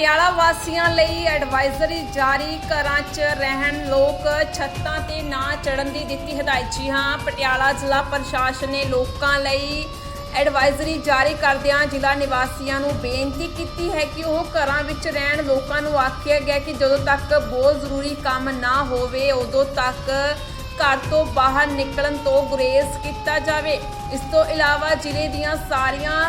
ਪਟਿਆਲਾ ਵਾਸੀਆਂ ਲਈ ਐਡਵਾਈਜ਼ਰੀ ਜਾਰੀ, ਘਰਾਂ 'ਚ ਰਹਿਣ ਲੋਕ ਛੱਤਾਂ ਤੇ ਨਾ ਚੜਨ ਦੀ ਦਿੱਤੀ ਹਦਾਇਤ। ਜੀ ਹਾਂ, ਪਟਿਆਲਾ ਜ਼ਿਲ੍ਹਾ ਪ੍ਰਸ਼ਾਸਨ ਨੇ ਲੋਕਾਂ ਲਈ ਐਡਵਾਈਜ਼ਰੀ ਜਾਰੀ ਕਰਦਿਆਂ ਜ਼ਿਲ੍ਹਾ ਨਿਵਾਸੀਆਂ ਨੂੰ ਬੇਨਤੀ ਕੀਤੀ ਹੈ ਕਿ ਉਹ ਘਰਾਂ ਵਿੱਚ ਰਹਿਣ ਲੋਕਾਂ ਨੂੰ ਆਖਿਆ ਗਿਆ ਕਿ ਜਦੋਂ ਤੱਕ ਬਹੁਤ ਜ਼ਰੂਰੀ ਕੰਮ ਨਾ ਹੋਵੇ, ਉਦੋਂ ਤੱਕ ਘਰ ਤੋਂ ਬਾਹਰ ਨਿਕਲਣ ਤੋਂ ਗੁਰੇਜ਼ ਕੀਤਾ ਜਾਵੇ। ਇਸ ਤੋਂ ਇਲਾਵਾ ਜ਼ਿਲ੍ਹੇ ਦੀਆਂ ਸਾਰੀਆਂ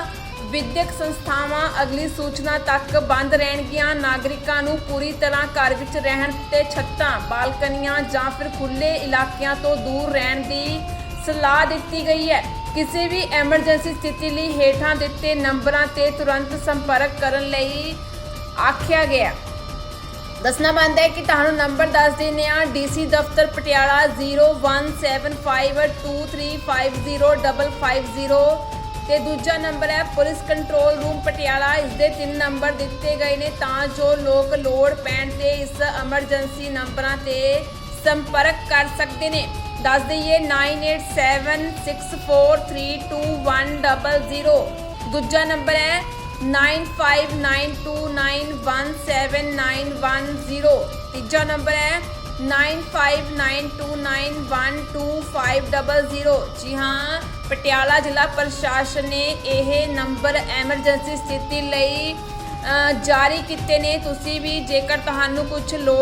ਵਿਦਿਅਕ ਸੰਸਥਾਵਾਂ ਅਗਲੀ ਸੂਚਨਾ ਤੱਕ ਬੰਦ ਰਹਿਣਗੀਆਂ। ਨਾਗਰਿਕਾਂ ਨੂੰ ਪੂਰੀ ਤਰ੍ਹਾਂ ਘਰ ਵਿੱਚ ਰਹਿਣ ਤੇ ਛੱਤਾਂ, ਬਾਲਕਨੀਆਂ ਜਾਂ ਫਿਰ ਖੁੱਲੇ ਇਲਾਕਿਆਂ ਤੋਂ ਦੂਰ ਰਹਿਣ ਦੀ ਸਲਾਹ ਦਿੱਤੀ ਗਈ ਹੈ। ਕਿਸੇ ਵੀ ਐਮਰਜੈਂਸੀ ਸਥਿਤੀ ਲਈ ਹੇਠਾਂ ਦਿੱਤੇ ਨੰਬਰਾਂ ਤੇ ਤੁਰੰਤ ਸੰਪਰਕ ਕਰਨ ਲਈ ਆਖਿਆ ਗਿਆ। ਦੱਸਣਾ ਬਣਦਾ ਹੈ ਕਿ ਤੁਹਾਨੂੰ ਨੰਬਰ ਦੱਸ ਦਿੰਦੇ ਆ ਡੀਸੀ ਦਫ਼ਤਰ ਪਟਿਆਲਾ 0175235050 ਤੇ ਦੂਜਾ ਨੰਬਰ ਹੈ, ਪੁਲਿਸ ਕੰਟਰੋਲ ਰੂਮ ਪਟਿਆਲਾ। ਇਸ ਦੇ ਤਿੰਨ ਨੰਬਰ ਦਿੱਤੇ ਗਏ ਨੇ, ਤਾਂ ਜੋ ਲੋਕ ਲੋੜ ਪੈਣ ਤੇ ਇਸ ਐਮਰਜੈਂਸੀ ਨੰਬਰਾਂ ਤੇ ਸੰਪਰਕ ਕਰ ਸਕਦੇ ਨੇ। ਦੱਸ ਦਈਏ 9876432100 ਦੂਜਾ ਨੰਬਰ ਹੈ 9592917910 ਤੀਜਾ ਨੰਬਰ ਹੈ 9592912500 ਜੀ ਹਾਂ ਪਟਿਆਲਾ ਜ਼ਿਲ੍ਹਾ ਪ੍ਰਸ਼ਾਸਨ ਨੇ ਇਹ ਨੰਬਰ ਐਮਰਜੈਂਸੀ ਸਥਿਤੀ ਲਈ ਜਾਰੀ ਕੀਤੇ ਨੇ। ਤੁਸੀਂ ਵੀ ਜੇਕਰ ਤੁਹਾਨੂੰ ਕੁਝ ਲੋੜ